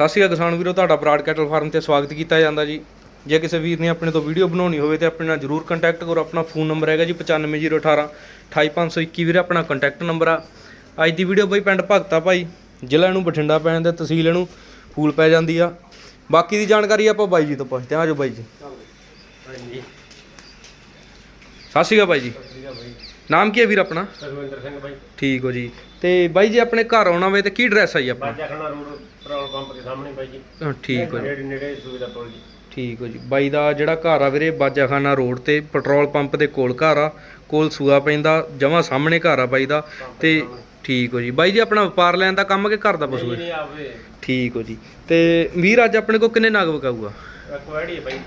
ਸਤਿ ਸ਼੍ਰੀ ਅਕਾਲ ਕਿਸਾਨ ਵੀਰੋ ਤੁਹਾਡਾ ਬਰਾਡ ਕੈਟਲ ਫਾਰਮ ਤੇ ਸਵਾਗਤ ਕੀਤਾ ਜਾਂਦਾ ਜੀ। ਜੇ ਕਿਸੇ ਵੀਰ ਨੇ ਆਪਣੇ ਤੋਂ ਵੀਡੀਓ ਬਣਾਉਣੀ ਹੋਵੇ ਤੇ ਆਪਣੇ ਨਾਲ ਜਰੂਰ ਕੰਟੈਕਟ ਕਰੋ। ਆਪਣਾ ਫੋਨ ਨੰਬਰ ਹੈਗਾ ਜੀ 95018 28521 ਵੀਰੇ ਆਪਣਾ ਕੰਟੈਕਟ ਨੰਬਰ ਆ। ਅੱਜ ਦੀ ਵੀਡੀਓ ਬਈ ਪਿੰਡ ਭਗਤਾ ਭਾਈ ਜ਼ਿਲ੍ਹਾ ਇਹਨੂੰ ਬਠਿੰਡਾ ਪੈ ਜਾਂਦਾ ਤਹਿਸੀਲ ਇਹਨੂੰ ਫੂਲ ਪੈ ਜਾਂਦੀ ਆ। ਬਾਕੀ ਦੀ ਜਾਣਕਾਰੀ ਆਪਾਂ ਬਾਈ ਜੀ ਤੋਂ ਪੁੱਛਦੇ ਹਾਂ। ਆਜੋ ਬਾਈ ਜੀ। ਸਤਿ ਸ਼੍ਰੀ ਅਕਾਲ ਬਾਈ ਜੀ। ਨਾਮ ਕੀ ਹੈ ਵੀਰ ਆਪਣਾ? ਸਰਵਿੰਦਰ ਸਿੰਘ ਬਾਈ। ਠੀਕ ਹੋ ਜੀ। ਤੇ ਬਾਈ ਜੀ ਆਪਣੇ ਘਰ ਆਉਣਾ ਹੋਵੇ ਤੇ ਕੀ ਐਡਰੈਸ ਆ ਜੀ ਆਪਣਾ? Bajakhana road petrol pump ਦੇ ਸਾਹਮਣੇ ਬਾਈ ਜੀ। ਅਹ ਠੀਕ ਹੋ ਜੀ। ਨੇੜੇ ਨੇੜੇ ਸੁਵਿਧਾ ਪੁਲ ਜੀ। ਠੀਕ ਹੋ ਜੀ। ਬਾਈ ਦਾ ਜਿਹੜਾ ਘਰ ਆ ਵੀਰੇ ਬਾਜਾਖਾਨਾ ਰੋਡ ਤੇ ਪੈਟਰੋਲ ਪੰਪ ਦੇ ਕੋਲ ਘਰ ਆ ਕੋਲ ਸੂਆ ਪੈਂਦਾ ਜਮਾ ਸਾਹਮਣੇ ਘਰ ਆ ਬਾਈ ਦਾ ਤੇ ਠੀਕ ਹੋ ਜੀ। ਬਾਈ ਜੀ ਆਪਣਾ ਵਪਾਰ ਲੈਣ ਦਾ ਕੰਮ ਕਿ ਘਰ ਦਾ ਪਸ਼ੂ ਹੈ? ਆਵੇ ਠੀਕ ਹੋ ਜੀ। ਤੇ ਵੀਰ ਅੱਜ ਆਪਣੇ ਕੋਲ ਕਿੰਨੇ ਨਗ ਵਿਕਾਊਗਾ? ਕੁਆੜੀ ਹੈ ਬਾਈ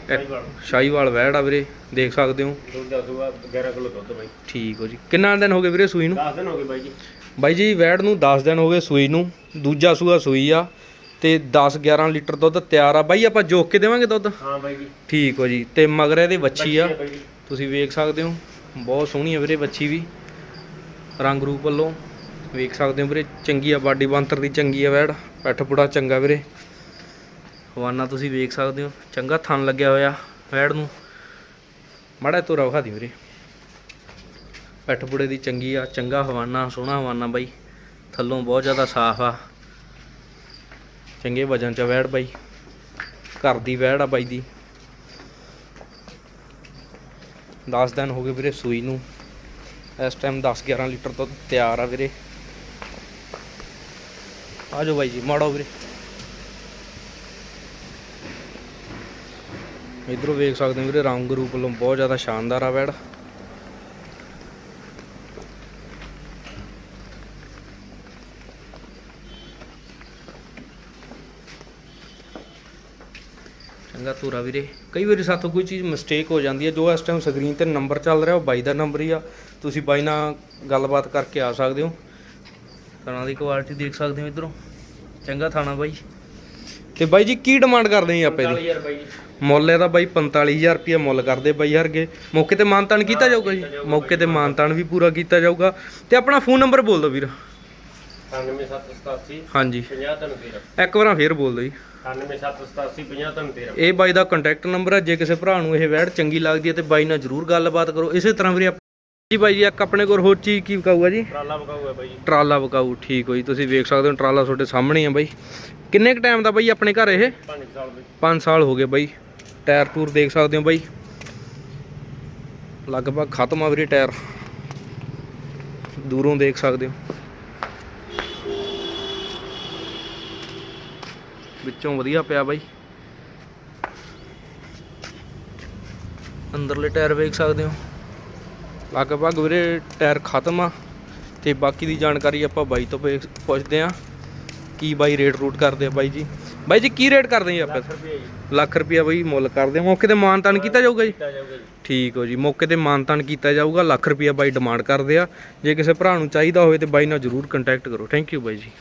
ਸ਼ਾਹੀਵਾਲ। ਆ ਵੀਰੇ ਦੇਖ ਸਕਦੇ ਹੋ। ਦੁੱਧ ਦਾ ਸੂਆ 11 ਕਿਲੋ ਦੁੱਧ ਬਾਈ। ਠੀਕ ਹੋ ਜੀ। ਕਿੰਨਾ ਦਿਨ ਹੋ ਗਏ ਵੀਰੇ ਸੂਈ ਨੂੰ? 10 ਦਿਨ ਹੋ ਗਏ ਬਾਈ ਜੀ। ਬਾਈ ਜੀ ਵੈੜ ਨੂੰ 10 ਦਿਨ ਹੋ ਗਏ ਸੂਈ ਨੂੰ। ਦੂਜਾ ਸੂਆ ਸੂਈ ਆ। ਤੇ 10 11 ਲੀਟਰ ਦੁੱਧ ਤਿਆਰ ਆ। ਬਾਈ ਆਪਾਂ ਜੋਕ ਕੇ ਦੇਵਾਂਗੇ ਦੁੱਧ? ਹਾਂ ਬਾਈ ਜੀ। ਠੀਕ ਹੋ ਜੀ। ਤੇ ਮਗਰ ਇਹਦੇ ਵੱਛੀ ਆ। ਤੁਸੀਂ ਵੇਖ ਸਕਦੇ ਹੋ। ਬਹੁਤ ਸੋਹਣੀ ਹੈ ਵੀਰੇ ਬੱਚੀ ਵੀ। ਰੰਗ ਰੂਪ ਵੱਲੋਂ ਵੇਖ ਸਕਦੇ ਹੋ ਵੀਰੇ। ਚੰਗੀ ਆ ਬਾਡੀ ਬਾਂਤਰ ਦੀ ਚੰਗੀ ਆ ਵੈੜ। ਪੈਠ ਪੁੜਾ ਚੰਗਾ ਵੀਰੇ। ਹਵਾਨਾ ਤੁਸੀਂ ਵੇਖ ਸਕਦੇ ਹੋ। ਚੰਗਾ ਥਣ ਲੱਗਿਆ ਹੋਇਆ ਵੈੜ ਨੂੰ। ਮਾੜਾ ਤੋਰਾ ਵਿਖਾ ਦਿਓ ਵੀਰੇ। ਪੈਠ ਪੁੜੇ ਦੀ ਚੰਗੀ ਆ। ਚੰਗਾ ਹਵਾਨਾ ਸੋਹਣਾ ਹਵਾਨਾ ਬਾਈ। ਥੱਲੋਂ ਬਹੁਤ ਜ਼ਿਆਦਾ ਸਾਫ਼ ਆ। ਚੰਗੇ ਵਜਨ ਚ ਵੈੜ ਬਾਈ। ਘਰ ਦੀ ਵੈੜ ਆ ਬਾਈ ਦੀ। 10 ਦਿਨ ਹੋ ਗਏ ਵੀਰੇ ਸੂਈ ਨੂੰ। ਇਸ ਟਾਈਮ 10 11 ਲੀਟਰ ਤੋਂ ਤਿਆਰ ਆ ਵੀਰੇ। ਆ ਜਾਓ ਬਾਈ ਜੀ, ਮਾੜੋ ਵੀਰੇ। ਇਧਰੋਂ ਵੇਖ ਸਕਦੇ ਹੋ ਵੀਰੇ, ਰੰਗ ਰੂਪ ਵੱਲੋਂ ਬਹੁਤ ਜ਼ਿਆਦਾ ਸ਼ਾਨਦਾਰ ਆ ਵੈੜ। ਚੰਗਾ ਧੂਰਾ ਵੀਰੇ। ਕਈ ਵਾਰੀ ਸਾਥੋਂ ਕੋਈ ਚੀਜ਼ ਮਿਸਟੇਕ ਹੋ ਜਾਂਦੀ ਹੈ ਜੋ ਇਸ ਟਾਈਮ ਸਕਰੀਨ ਤੇ ਨੰਬਰ ਚੱਲ ਰਿਹਾ ਉਹ ਬਾਈ ਦਾ ਨੰਬਰ ਹੀ ਆ। ਤੁਸੀਂ ਬਾਈ ਨਾਲ ਗੱਲਬਾਤ ਕਰਕੇ ਆ ਸਕਦੇ ਹੋ। ਥਾਣਾ ਦੀ ਕੁਆਲਿਟੀ ਦੇਖ ਸਕਦੇ ਹੋ ਇਧਰੋਂ। ਚੰਗਾ ਥਾਣਾ ਬਾਈ। ਤੇ ਬਾਈ ਜੀ ਕੀ ਡਿਮਾਂਡ ਕਰਦੇ ਜੀ ਆਪਾਂ ਇਹਦੀ 40000 ਬਾਈ ਜੀ। ਮੁੱਲ ਇਹਦਾ ਬਾਈ 45000 ਰੁਪਏ ਮੁੱਲ ਕਰਦੇ ਬਾਈ ਹਰਗੇ। ਮੌਕੇ ਤੇ ਮਾਨਤਾਨ ਕੀਤਾ ਜਾਊਗਾ ਜੀ? ਮੌਕੇ ਤੇ ਮਾਨਤਾਨ। ਵੀ ਪੂਰਾ ਕੀਤਾ ਜਾਊਗਾ। ਤੇ ਆਪਣਾ ਫੋਨ ਨੰਬਰ ਬੋਲ ਦਿਓ ਵੀਰ। 9787 ਹਾਂਜੀ। 50 ਤਨ 13 ਇੱਕ ਵਾਰ ਫੇਰ ਬੋਲ ਦਿਓ ਜੀ। 9787 50 ਤਨ 13 ਇਹ ਬਾਈ ਦਾ ਕੰਟੈਕਟ ਨੰਬਰ ਹੈ ਜੇ ਕਿਸੇ ਭਰਾ ਨੂੰ ਇਹ ਵੈੜ ਚੰਗੀ ਲੱਗਦੀ ਹੈ ਤੇ ਬਾਈ ਨਾਲ ਜਰੂਰ ਗੱਲਬਾਤ ਕਰੋ। ਇਸੇ ਤਰ੍ਹਾਂ ਵੀਰੇ ਜੀ ਬਾਈ ਜੀ ਇੱਕ ਆਪਣੇ ਕੋਲ ਹੋਰ ਚੀਜ਼ ਕੀ ਵਿਕਾਊਗਾ ਜੀ? ਟਰਾਲਾ ਬਕਾਊ ਹੈ ਬਾਈ ਜੀ। ਟਰਾਲਾ ਵਿਕਾਊ ਠੀਕ ਹੋ ਜੀ ਤੁਸੀਂ ਵੇਖ ਸਕਦੇ ਹੋ ਟਰਾਲਾ ਤੁਹਾਡੇ ਸਾਹਮਣੇ ਹੀ ਆ ਬਾਈ। ਕਿੰਨੇ ਕ ਟਾਈਮ ਦਾ ਬਾਈ ਆਪਣੇ ਘਰ ਇਹ? 5 ਸਾਲ ਬਾਈ। 5 ਸਾਲ ਹੋ ਗਏ ਬਾਈ। ਟਾਇਰ ਟੂਰ ਦੇਖ ਸਕਦੇ ਹੋ ਬਾਈ। ਲਗਭਗ ਖਤਮ ਆ ਵੀਰੇ ਟਾਇਰ। ਦੂਰੋਂ ਦੇਖ ਸਕਦੇ ਹੋ। ਵਿੱਚੋਂ ਵਧੀਆ ਪਿਆ ਬਾਈ। ਅੰਦਰਲੇ ਟਾਇਰ ਵੇਖ ਸਕਦੇ ਹੋ। ਲਗਭਗ ਵੀਰੇ ਟਾਇਰ ਖਤਮ ਆ ਤੇ ਬਾਕੀ ਦੀ ਜਾਣਕਾਰੀ ਆਪਾਂ ਬਾਈ ਤੋਂ ਪੁੱਛ- ਪੁੱਛਦੇ ਆ ਕੀ ਬਾਈ ਰੇਟ ਰੂਟ ਕਰਦੇ ਆ ਬਾਈ ਜੀ। ਬਾਈ ਜੀ ਕੀ ਰੇਟ ਕਰਦੇ ਜੀ ਆਪਾਂ? ਲੱਖ ਰੁਪਿਆ ਬਈ ਮੁੱਲ ਕਰਦੇ ਆ। ਮੌਕੇ ਤੇ ਮਾਨਤਾਨ ਜਾਊਗਾ ਜੀ? ਕੀਤਾ ਜਾਊਗਾ ਜੀ। ਠੀਕ ਹੋ ਜੀ ਮੌਕੇ ਤੇ ਮਾਨਤਾਨ ਕੀਤਾ ਜਾਊਗਾ। ਲੱਖ ਰੁਪਿਆ ਬਾਈ ਡਿਮਾਂਡ ਕਰਦੇ ਆ। ਜੇ ਕਿਸੇ ਭਰਾ ਨੂੰ ਚਾਹੀਦਾ ਹੋਵੇ ਤੇ ਬਾਈ ਨਾਲ ਜਰੂਰ ਕੰਟੈਕਟ ਕਰੋ। ਥੈਂਕ ਯੂ ਬਾਈ ਜੀ।